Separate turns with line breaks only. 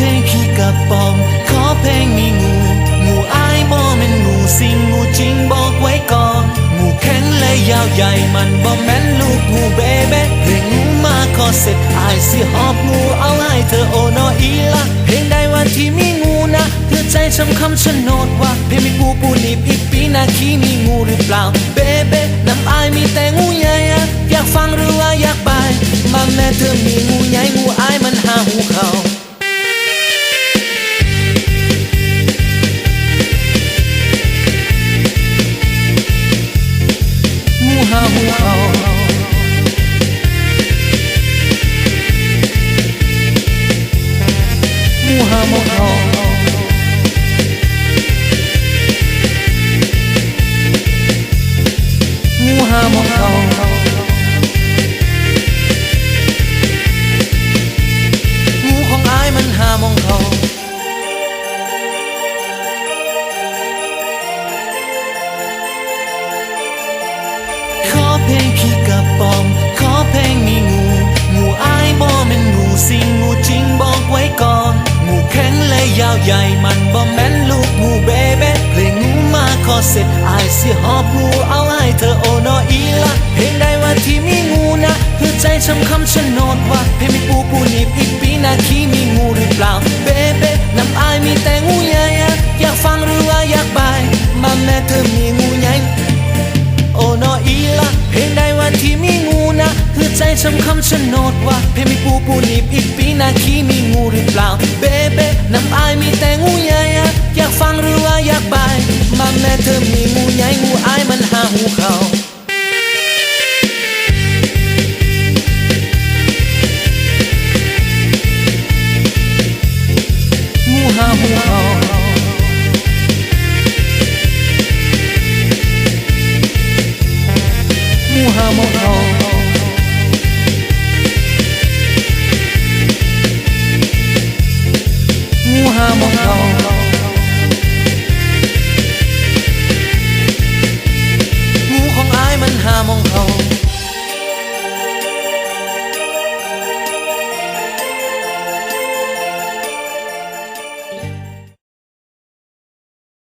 เพลงพี่กับปอม ขอเพลงมีงู งูอายบอเป็นงูสิงงูจริงบอกไว้ก่อน งูแข็งและยาวใหญ่มันบอแม่นลูกงูเบเบ้เพลงงูมาขอเสร็จอายสิหอบงูเอาให้เธอโอนออีละเพลงใดวันที่มีงูนะเธอใจชำคำชนโนดว่าเพลงมีปูปูนีปีปีนาขี้มีงูหรือเปล่าเบเบ้น้ำอายมีแต่งูใหญ่อยากฟังหรือว่าอยากไปมาแม่เธอมีงูใหญ่งูอาย หาหมกเขางูหาหมกเขางูของอายมันหามองเขาขอเพลงพี่กระป๋อม มันบ่แม่นลูกงูเบเบ้เพลงงูมาขอเสร็จอายสิหอบงูเอาให้เธอโอนออีละเพลงใดว่าที่มีงูนะเพื่อใจช้ำคำชะโนดว่าเพลงมีปูปูนีบอีกปีนาคีมีงูหรือเปล่าเบเบ้น้ำอายมีแต่งูใหญ่อยากฟังหรือว่าอยากไปมาแม่เธอมีงูใหญ่โอ้นออีละเพลงใด ใจช้ำคำชะโนดว่าเพมีปูปูนีบอีกปีนาคีมีงูหรือเปล่า เบเบน้ำอายมีแต่งูใหญ่อะอยากฟังหรือว่าอยากไปมาแม่เธอมีงูใหญ่งูอายมันหาหูเขางูหาหูเขางูหาหมเขา